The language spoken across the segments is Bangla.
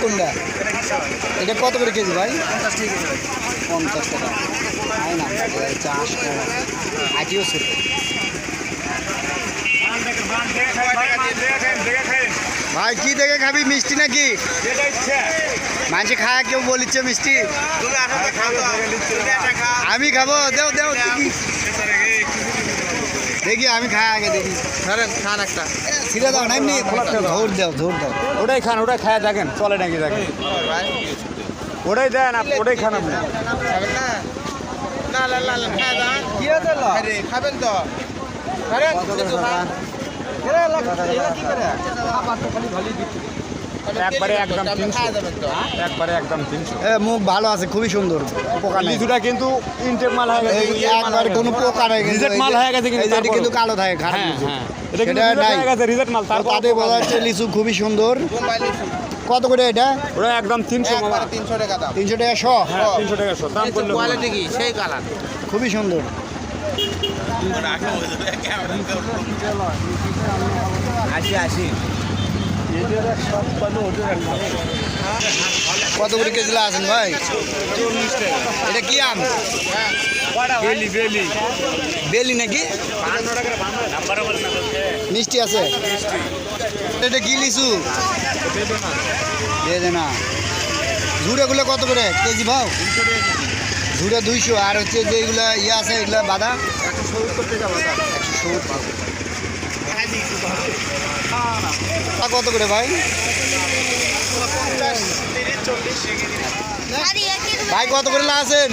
কোনটা? এটা কত করে কেজি ভাই? পঞ্চাশ টাকা। তাই না চাষ আটিও সে ভাই কি দেখে খাবি মিষ্টি নাকি? মাঝে খায় কেউ বলিচ্ছে মিষ্টি। আমি খাব দেও দেও দেখি আমি খাই আগে দেখি। ধরেন খান একটা। ছিঁড়ে দাও না এমনি ঝোর দাও ঝোর দাও। ওটাই খান ওটাই খায় দেখেন চলে নাকি দেখেন। ওটাই দেন আপ- ওটাই খান আপনি। খাবেন না না না না না খায় দান কি হতে খাবেন তো। একবারে একদম তিনশো। খায় যাবেন তো। একবারে একদম তিনশো। মুখ ভালো আছে খুবই সুন্দর। পোকা নাই। লিচুটা কিন্তু ইনটেক মাল হয়ে গেছে এই কোনো পোকা নাই কিন্তু রিজেক্ট মাল হয়ে গেছে কিন্তু এটা কিন্তু কালো থাকে খারাপ হ্যাঁ লিচু। হ্যাঁ। এটা কিন্তু সেটা রিজেক্ট নাই। হয়ে গেছে রিজেক্ট মাল। তারপর তাতে বোঝা যাচ্ছে লিচু খুবই সুন্দর। কত করে এটা? ওটা একদম তিনশো তিনশো টাকা দাম। তিনশো টাকা শ। হ্যাঁ তিনশো টাকা শো। দাম করলে কোয়ালিটি কি? সেই কালার। খুবই সুন্দর। আশি আশি কত করে কেজি আছেন ভাই? এটা কি আম? বেলি বেলি। বেলি নাকি? মিষ্টি আছে? এটা কি লিচু? না। ঝুড়েগুলো কত করে? কেজি ভাও? ঝুড়ে দুইশো। আর হচ্ছে যেগুলা ইয়ে আছে এগুলা বাদা? একশো সত্তর তা কত করে ভাই? ভাই কত করে আছেন?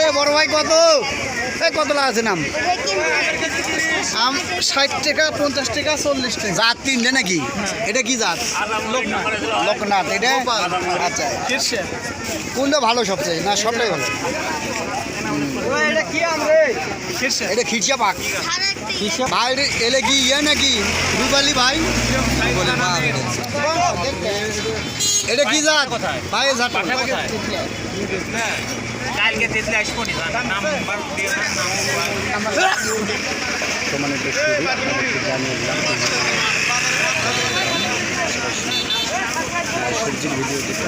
এ বড় ভাই কত? এ কত আছেন আম? আম ষাট টাকা পঞ্চাশ টাকা চল্লিশ টাকা। জাত তিনটে নাকি? এটা কি জাত? লোকনাথ। এটা? আচ্ছা। কোনটা ভালো সবচেয়ে? না সবটাই ভালো? এটা খিরসা পাক। ভাই এলে কি ইয়ে নাকি? রুবালি ভাই? এটা কি জাত? ভাই জাত। কালকে তেতলে আসব সবজির ভিডিও দেখতে